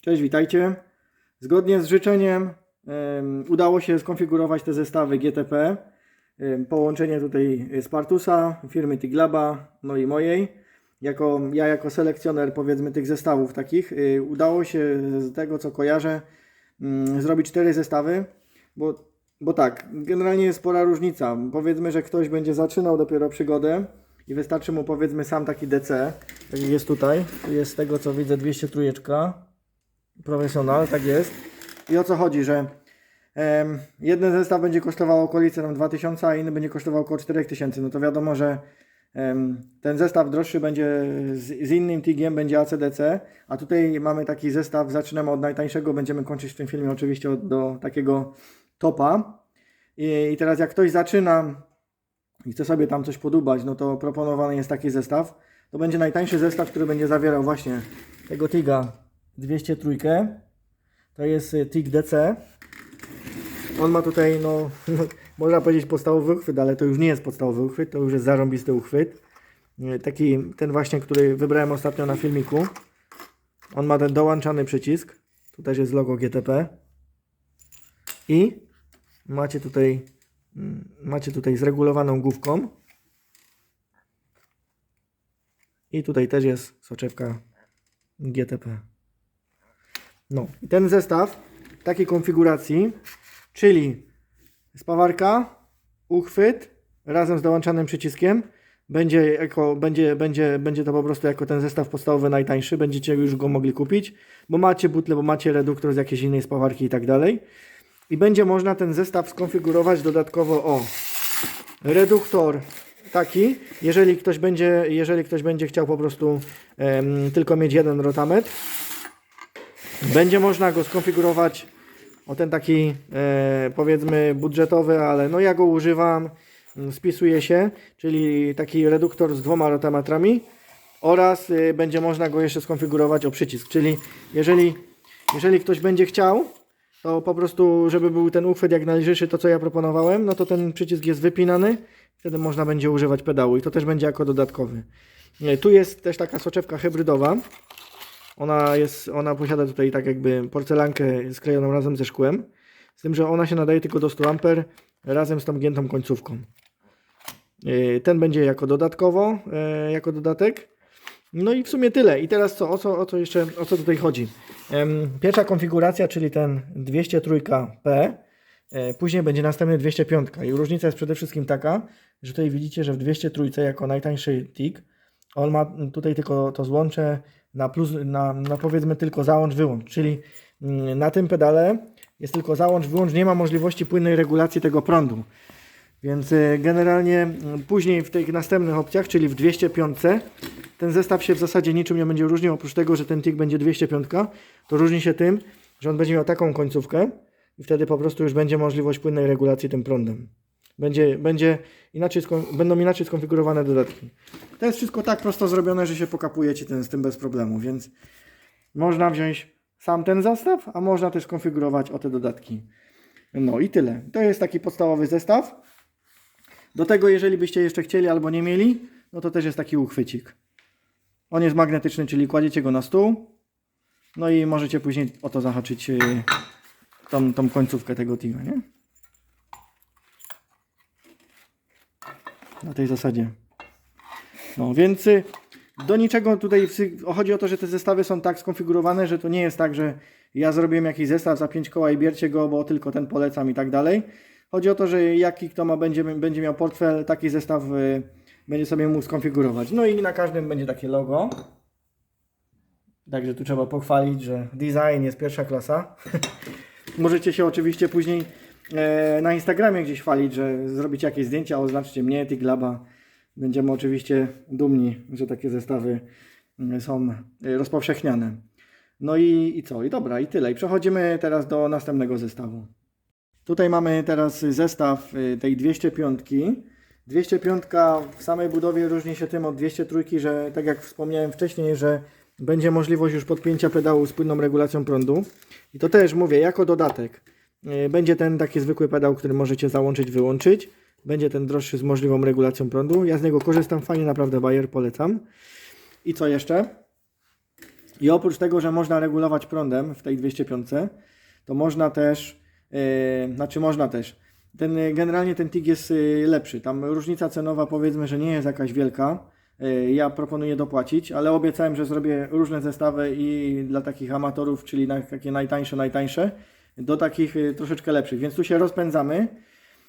Cześć, witajcie. Zgodnie z życzeniem em, udało się skonfigurować te zestawy GTP. Połączenie tutaj Spartusa, firmy Tiglaba, no i mojej. Jako, ja jako selekcjoner powiedzmy tych zestawów takich, y, udało się z tego co kojarzę mm, zrobić cztery zestawy, bo, bo tak, generalnie jest spora różnica. Powiedzmy, że ktoś będzie zaczynał dopiero przygodę i wystarczy mu powiedzmy sam taki DC, tak jest tutaj, tu jest z tego co widzę 203 profesjonal, tak jest. I o co chodzi, że jeden zestaw będzie kosztował okolice tam 2000, a inny będzie kosztował około 4000. No to wiadomo, że ten zestaw droższy będzie z, z innym TIG-iem, będzie ACDC, a tutaj mamy taki zestaw, zaczynamy od najtańszego, będziemy kończyć w tym filmie oczywiście od, do takiego topa. I, I teraz jak ktoś zaczyna i chce sobie tam coś podubać, no to proponowany jest taki zestaw. To będzie najtańszy zestaw, który będzie zawierał właśnie tego TIGa 203. To jest y, TIG DC. On ma tutaj, no, można powiedzieć podstawowy uchwyt, ale to już nie jest podstawowy uchwyt, to już jest zarąbisty uchwyt. Y, Taki, ten właśnie, który wybrałem ostatnio na filmiku. On ma ten dołączany przycisk. Tu też jest logo GTP. I macie tutaj, mm, macie tutaj zregulowaną główką. I tutaj też jest soczewka GTP. No. I ten zestaw takiej konfiguracji, czyli spawarka, uchwyt razem z dołączanym przyciskiem, będzie, jako, będzie, będzie, będzie to po prostu jako ten zestaw podstawowy najtańszy, będziecie już go mogli kupić, bo macie butle, bo macie reduktor z jakiejś innej spawarki i tak dalej. I będzie można ten zestaw skonfigurować dodatkowo o reduktor taki, jeżeli ktoś będzie, jeżeli ktoś będzie chciał po prostu em, tylko mieć jeden rotametr, będzie można go skonfigurować o ten taki e, powiedzmy budżetowy, ale no ja go używam, mm, spisuje się, czyli taki reduktor z dwoma rotametrami oraz y, będzie można go jeszcze skonfigurować o przycisk, czyli jeżeli, jeżeli ktoś będzie chciał, to po prostu, żeby był ten uchwyt jak należy, to co ja proponowałem, no to ten przycisk jest wypinany, wtedy można będzie używać pedału i to też będzie jako dodatkowy. Tu jest też taka soczewka hybrydowa, ona, jest, ona posiada tutaj tak jakby porcelankę sklejoną razem ze szkłem. Z tym, że ona się nadaje tylko do 100 A razem z tą giętą końcówką. Yy, Ten będzie jako dodatkowo, yy, jako dodatek. No i w sumie tyle. I teraz co? O co, o co jeszcze, o co tutaj chodzi? Pierwsza konfiguracja, czyli ten 203P. e, Później będzie następny 205. I różnica jest przede wszystkim taka, że tutaj widzicie, że w 203 jako najtańszy TIG on ma tutaj tylko to złącze na plus, na, na powiedzmy tylko załącz, wyłącz, czyli mm, na tym pedale jest tylko załącz, wyłącz, nie ma możliwości płynnej regulacji tego prądu. Więc y, generalnie mm, później w tych następnych opcjach, czyli w 205, ten zestaw się w zasadzie niczym nie będzie różnił, oprócz tego, że ten TIG będzie 205, to różni się tym, że on będzie miał taką końcówkę i wtedy po prostu już będzie możliwość płynnej regulacji tym prądem. Będzie, będzie inaczej, będą inaczej skonfigurowane dodatki. To jest wszystko tak prosto zrobione, że się pokapujecie ten, z tym bez problemu, więc można wziąć sam ten zestaw, a można też konfigurować o te dodatki. No i tyle. To jest taki podstawowy zestaw. Do tego, jeżeli byście jeszcze chcieli albo nie mieli, no to też jest taki uchwycik. On jest magnetyczny, czyli kładziecie go na stół. No i możecie później o to zahaczyć yy, tą, tą końcówkę tego tiga, nie? Na tej zasadzie. No więc y, do niczego tutaj chodzi o to, że te zestawy są tak skonfigurowane, że to nie jest tak, że ja zrobiłem jakiś zestaw za 5 koła i bierzcie go, bo tylko ten polecam i tak dalej. Chodzi o to, że jaki kto ma, będzie, będzie miał portfel, taki zestaw y, będzie sobie mógł skonfigurować. No i na każdym będzie takie logo. Także tu trzeba pochwalić, że design jest pierwsza klasa. Możecie się oczywiście później na Instagramie gdzieś chwalić, że zrobicie jakieś zdjęcia, oznaczcie mnie, Tiglaba. Będziemy oczywiście dumni, że takie zestawy mm, są e, rozpowszechniane. No i, i co? I dobra, i tyle. I przechodzimy teraz do następnego zestawu. Tutaj mamy teraz zestaw y, tej 205. 205 w samej budowie różni się tym od 203, że tak jak wspomniałem wcześniej, że będzie możliwość już podpięcia pedału z płynną regulacją prądu. I to też mówię, jako dodatek. Y, Będzie ten taki zwykły pedał, który możecie załączyć, wyłączyć. Będzie ten droższy z możliwą regulacją prądu. Ja z niego korzystam, fajnie naprawdę Bayer, polecam. I co jeszcze? I oprócz tego, że można regulować prądem w tej 205, to można też, yy, znaczy można też, ten, y, generalnie ten TIG jest lepszy. Tam różnica cenowa powiedzmy, że nie jest jakaś wielka. Ja proponuję dopłacić, ale obiecałem, że zrobię różne zestawy i dla takich amatorów, czyli na takie najtańsze, najtańsze, do takich y, troszeczkę lepszych. Więc tu się rozpędzamy.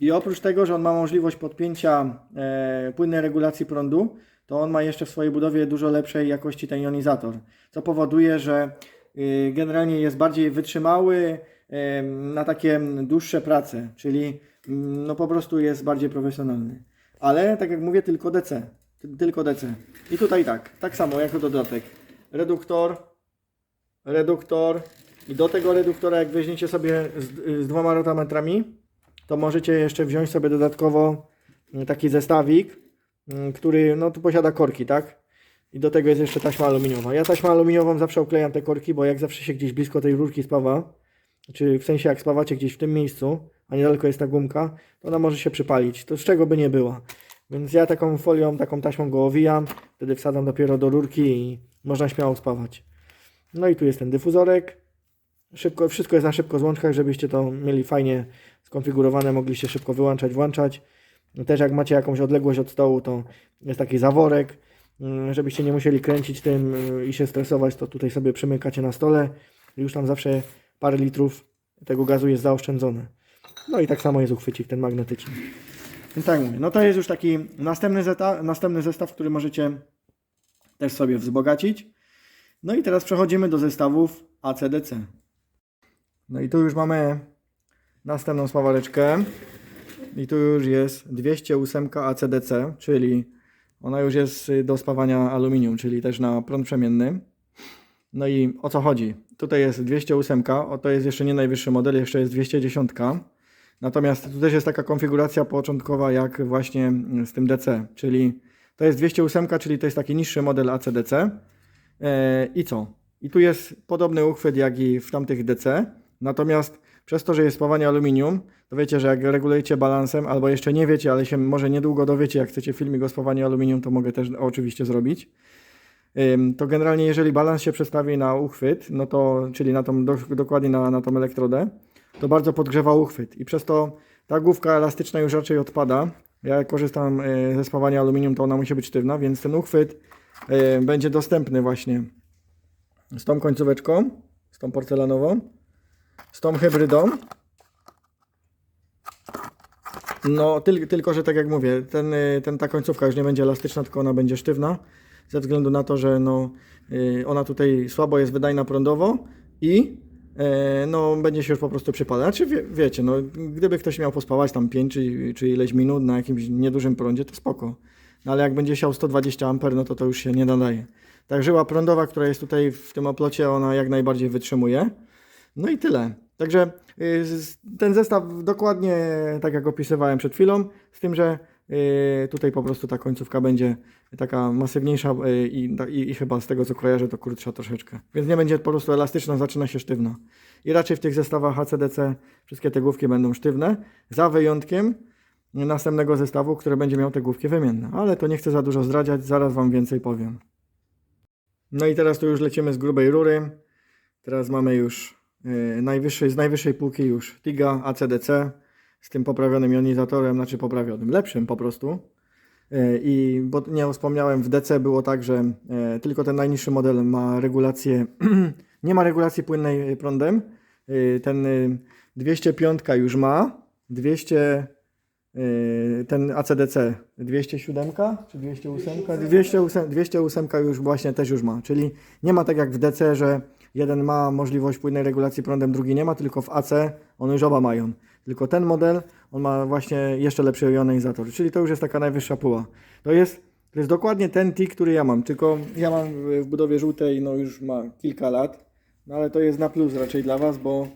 I oprócz tego, że on ma możliwość podpięcia e, płynnej regulacji prądu, to on ma jeszcze w swojej budowie dużo lepszej jakości ten jonizator, co powoduje, że y, generalnie jest bardziej wytrzymały e, na takie dłuższe prace, czyli mm, no po prostu jest bardziej profesjonalny. Ale tak jak mówię, tylko DC. Ty- Tylko DC. I tutaj tak, tak samo jako dodatek. Reduktor, reduktor i do tego reduktora jak weźmiecie sobie z, z dwoma rotametrami, to możecie jeszcze wziąć sobie dodatkowo mm, taki zestawik, mm, który no tu posiada korki, tak? I do tego jest jeszcze taśma aluminiowa. Ja taśmę aluminiową zawsze oklejam te korki, bo jak zawsze się gdzieś blisko tej rurki spawa, czy w sensie jak spawacie gdzieś w tym miejscu, a niedaleko jest ta gumka, to ona może się przypalić. To z czego by nie było. Więc ja taką folią, taką taśmą go owijam, wtedy wsadzam dopiero do rurki i można śmiało spawać. No i tu jest ten dyfuzorek. Szybko, wszystko jest na szybko złączkach, żebyście to mieli fajnie skonfigurowane, mogliście szybko wyłączać, włączać. Też jak macie jakąś odległość od stołu, to jest taki zaworek, mm, żebyście nie musieli kręcić tym y, i się stresować, to tutaj sobie przymykacie na stole. Już tam zawsze parę litrów tego gazu jest zaoszczędzone. No i tak samo jest uchwycik ten magnetyczny. Tak mówię, no to jest już taki następny, zeta, następny zestaw, który możecie też sobie wzbogacić. No i teraz przechodzimy do zestawów ACDC. No i tu już mamy następną spawareczkę. I tu już jest 208 ACDC, czyli ona już jest do spawania aluminium, czyli też na prąd przemienny. No i o co chodzi? Tutaj jest 208, o to jest jeszcze nie najwyższy model, jeszcze jest 210. Natomiast tu też jest taka konfiguracja początkowa jak właśnie z tym DC, czyli to jest 208, czyli to jest taki niższy model ACDC. E, I co? I tu jest podobny uchwyt jak i w tamtych DC, natomiast przez to, że jest spawanie aluminium, to wiecie, że jak regulujecie balansem, albo jeszcze nie wiecie, ale się może niedługo dowiecie, jak chcecie filmik o spawaniu aluminium, to mogę też oczywiście zrobić. To generalnie jeżeli balans się przestawi na uchwyt, no to, czyli na tą, do, dokładnie na, na tą elektrodę, to bardzo podgrzewa uchwyt i przez to ta główka elastyczna już raczej odpada. Ja korzystam y, ze spawania aluminium, to ona musi być sztywna, więc ten uchwyt y, będzie dostępny właśnie z tą końcóweczką, z tą porcelanową, z tą hybrydą. No, tyl, tylko, że tak jak mówię, ten, y, ten, ta końcówka już nie będzie elastyczna, tylko ona będzie sztywna, ze względu na to, że no, y, ona tutaj słabo jest wydajna prądowo i e, no, będzie się już po prostu przypadać. Znaczy, wie, wiecie, no, gdyby ktoś miał pospawać tam 5 czy, czy ileś minut na jakimś niedużym prądzie, to spoko. No, ale jak będzie siał 120 A, no to to już się nie nadaje. Tak, żyła prądowa, która jest tutaj w tym oplocie, ona jak najbardziej wytrzymuje. No i tyle. Także y, ten zestaw dokładnie tak jak opisywałem przed chwilą, z tym, że y, tutaj po prostu ta końcówka będzie taka masywniejsza y, i, i, i chyba z tego co kojarzę to krótsza troszeczkę. Więc nie będzie po prostu elastyczna, zaczyna się sztywna. I raczej w tych zestawach HCDC wszystkie te główki będą sztywne, za wyjątkiem następnego zestawu, który będzie miał te główki wymienne. Ale to nie chcę za dużo zdradziać, zaraz Wam więcej powiem. No i teraz tu już lecimy z grubej rury. Teraz mamy już najwyższej, z najwyższej półki już TIGA ACDC z tym poprawionym jonizatorem, znaczy poprawionym, lepszym po prostu. Yy, I bo nie wspomniałem, w DC było tak, że yy, tylko ten najniższy model ma regulację, nie ma regulacji płynnej prądem. Ten yy, 205 już ma, 200 Yy, ten ACDC 207 czy 208? 208, 208 już właśnie też już ma, czyli nie ma tak jak w DC, że jeden ma możliwość płynnej regulacji prądem, drugi nie ma, tylko w AC one już oba mają. Tylko ten model, on ma właśnie jeszcze lepszy jonizator, czyli to już jest taka najwyższa puła. To jest, to jest dokładnie ten TIG, który ja mam, tylko ja mam w budowie żółtej, no już ma kilka lat, no ale to jest na plus raczej dla Was, bo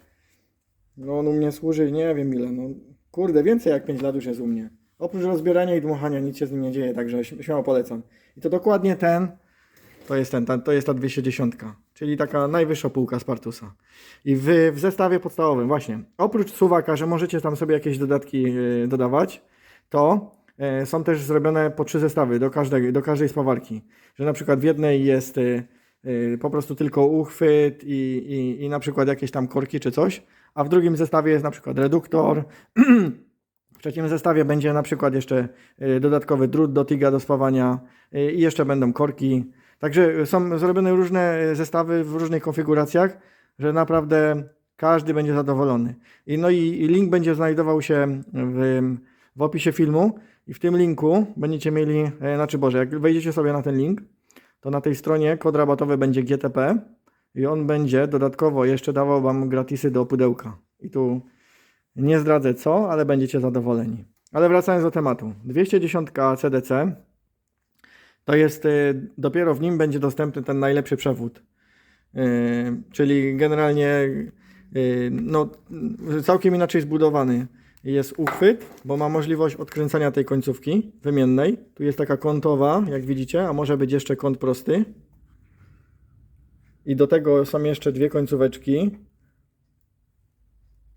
no on u mnie służy nie wiem ile, no kurde, więcej jak 5 lat już jest u mnie. Oprócz rozbierania i dmuchania nic się z nim nie dzieje, także śm- śmiało polecam. I to dokładnie ten, to jest ten, to jest ta 210, czyli taka najwyższa półka Spartusa. I w, w zestawie podstawowym właśnie, oprócz suwaka, że możecie tam sobie jakieś dodatki yy, dodawać, to e, są też zrobione po trzy zestawy do każdej, do każdej spawarki. Że na przykład w jednej jest y, y, po prostu tylko uchwyt i, i, i na przykład jakieś tam korki czy coś, a w drugim zestawie jest na przykład reduktor. W trzecim zestawie będzie na przykład jeszcze dodatkowy drut do tiga do spawania i jeszcze będą korki. Także są zrobione różne y, zestawy w różnych konfiguracjach, że naprawdę każdy będzie zadowolony. I, no i link będzie znajdował się w, w opisie filmu i w tym linku będziecie mieli, e, znaczy Boże, jak wejdziecie sobie na ten link, to na tej stronie kod rabatowy będzie GTP i on będzie dodatkowo jeszcze dawał Wam gratisy do pudełka. I tu nie zdradzę co, ale będziecie zadowoleni. Ale wracając do tematu. 210 CDC to jest, y, dopiero w nim będzie dostępny ten najlepszy przewód. Y, czyli generalnie y, no, całkiem inaczej zbudowany jest uchwyt, bo ma możliwość odkręcania tej końcówki wymiennej. Tu jest taka kątowa, jak widzicie, a może być jeszcze kąt prosty. I do tego są jeszcze dwie końcóweczki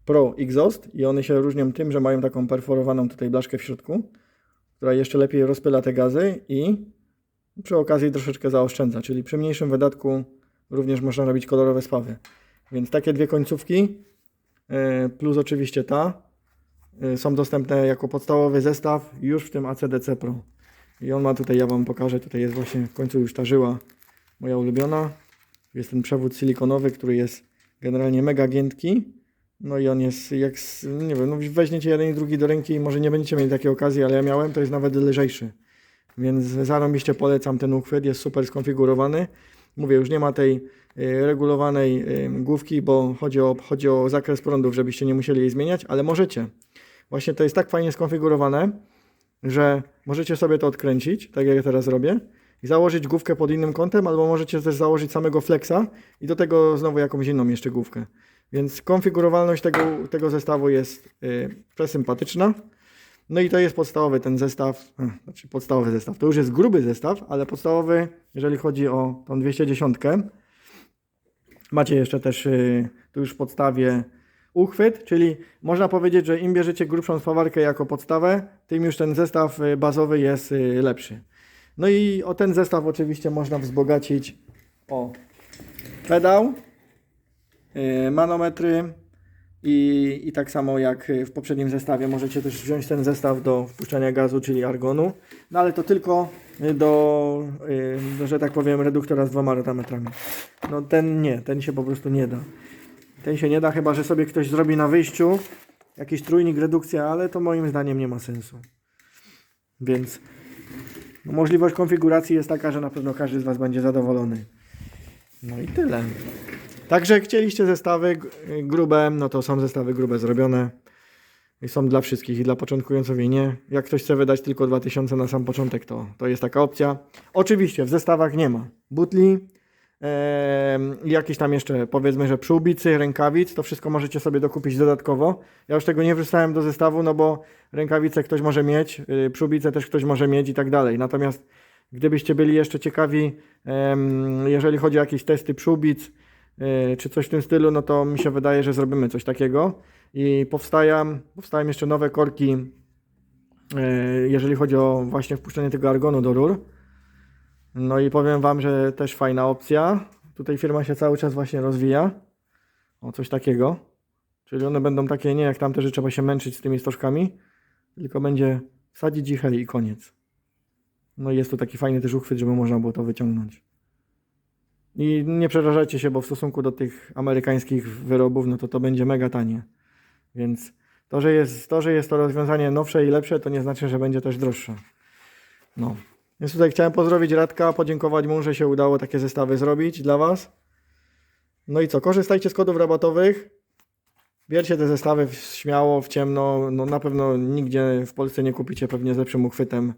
Pro Exhaust i one się różnią tym, że mają taką perforowaną tutaj blaszkę w środku, która jeszcze lepiej rozpyla te gazy i przy okazji troszeczkę zaoszczędza, czyli przy mniejszym wydatku również można robić kolorowe spawy. Więc takie dwie końcówki e, plus oczywiście ta e, są dostępne jako podstawowy zestaw już w tym ACDC Pro. I on ma tutaj, ja Wam pokażę, tutaj jest właśnie w końcu już ta żyła moja ulubiona. Jest ten przewód silikonowy, który jest generalnie mega giętki. No i on jest jak, nie wiem, no weźmiecie jeden i drugi do ręki i może nie będziecie mieli takiej okazji, ale ja miałem, to jest nawet lżejszy. Więc zarobiście polecam ten uchwyt, jest super skonfigurowany. Mówię, już nie ma tej y, regulowanej główki, bo chodzi o, chodzi o zakres prądów, żebyście nie musieli jej zmieniać, ale możecie. Właśnie to jest tak fajnie skonfigurowane, że możecie sobie to odkręcić, tak jak ja teraz robię, i założyć główkę pod innym kątem, albo możecie też założyć samego flexa i do tego znowu jakąś inną jeszcze główkę. Więc konfigurowalność tego, tego zestawu jest y, presympatyczna. No i to jest podstawowy ten zestaw, eh, znaczy podstawowy zestaw. To już jest gruby zestaw, ale podstawowy, jeżeli chodzi o tą 210. Macie jeszcze też y, tu już w podstawie uchwyt, czyli można powiedzieć, że im bierzecie grubszą spawarkę jako podstawę, tym już ten zestaw y, bazowy jest y, lepszy. No i o ten zestaw oczywiście można wzbogacić o pedał, manometry i, i tak samo jak y, w poprzednim zestawie możecie też wziąć ten zestaw do wpuszczania gazu, czyli argonu, no ale to tylko y, do, y, do że tak powiem, reduktora z dwoma rotametrami. No ten nie, ten się po prostu nie da. Ten się nie da, chyba że sobie ktoś zrobi na wyjściu jakiś trójnik redukcja, ale to moim zdaniem nie ma sensu. Więc no, możliwość konfiguracji jest taka, że na pewno każdy z Was będzie zadowolony. No i tyle. Także chcieliście zestawy grube, no to są zestawy grube zrobione. I są dla wszystkich i dla początkujących i nie. Jak ktoś chce wydać tylko 2000 na sam początek, to, to jest taka opcja. Oczywiście w zestawach nie ma butli, i jakieś tam jeszcze powiedzmy, że przyłbicy, rękawic, to wszystko możecie sobie dokupić dodatkowo. Ja już tego nie wrzucałem do zestawu, no bo rękawice ktoś może mieć, yy, przyłbice też ktoś może mieć i tak dalej. Natomiast gdybyście byli jeszcze ciekawi, jeżeli chodzi o jakieś testy przyłbic, czy coś w tym stylu, no to mi się wydaje, że zrobimy coś takiego. I powstają, powstają jeszcze nowe korki, yy, jeżeli chodzi o właśnie wpuszczenie tego argonu do rur. No i powiem Wam, że też fajna opcja. Tutaj firma się cały czas właśnie rozwija. O coś takiego. Czyli one będą takie nie jak tamte, że trzeba się męczyć z tymi stożkami, tylko będzie wsadzić ich hej i koniec. No i jest tu taki fajny też uchwyt, żeby można było to wyciągnąć. I nie przerażajcie się, bo w stosunku do tych amerykańskich wyrobów, no to to będzie mega tanie. Więc to, że jest to, że jest to rozwiązanie nowsze i lepsze, to nie znaczy, że będzie też droższe. No. Więc tutaj chciałem pozdrowić Radka, podziękować mu, że się udało takie zestawy zrobić dla Was. No i co, korzystajcie z kodów rabatowych. Bierzcie te zestawy w- śmiało, w ciemno. No na pewno nigdzie w Polsce nie kupicie pewnie z lepszym uchwytem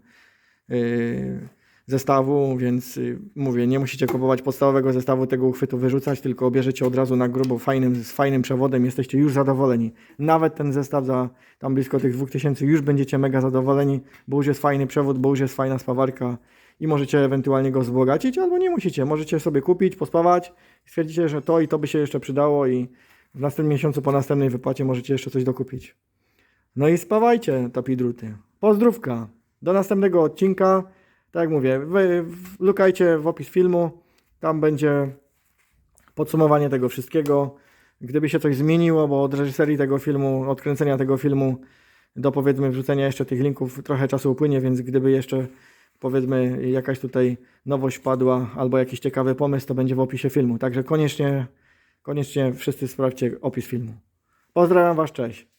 yy, zestawu, więc yy, mówię, nie musicie kupować podstawowego zestawu tego uchwytu wyrzucać, tylko bierzecie od razu na grubo fajnym, z fajnym przewodem, jesteście już zadowoleni. Nawet ten zestaw za tam blisko tych 2000 już będziecie mega zadowoleni, bo już jest fajny przewód, bo już jest fajna spawarka i możecie ewentualnie go wzbogacić, albo nie musicie. Możecie sobie kupić, pospawać i stwierdzicie, że to i to by się jeszcze przydało i w następnym miesiącu po następnej wypłacie możecie jeszcze coś dokupić. No i spawajcie, tapidruty. Pozdrówka. Do następnego odcinka. Tak jak mówię, wy lukajcie w opis filmu. Tam będzie podsumowanie tego wszystkiego. Gdyby się coś zmieniło, bo od reżyserii tego filmu, od kręcenia tego filmu do powiedzmy wrzucenia jeszcze tych linków trochę czasu upłynie, więc gdyby jeszcze powiedzmy jakaś tutaj nowość padła albo jakiś ciekawy pomysł, to będzie w opisie filmu. Także koniecznie, koniecznie wszyscy sprawdźcie opis filmu. Pozdrawiam Was, cześć.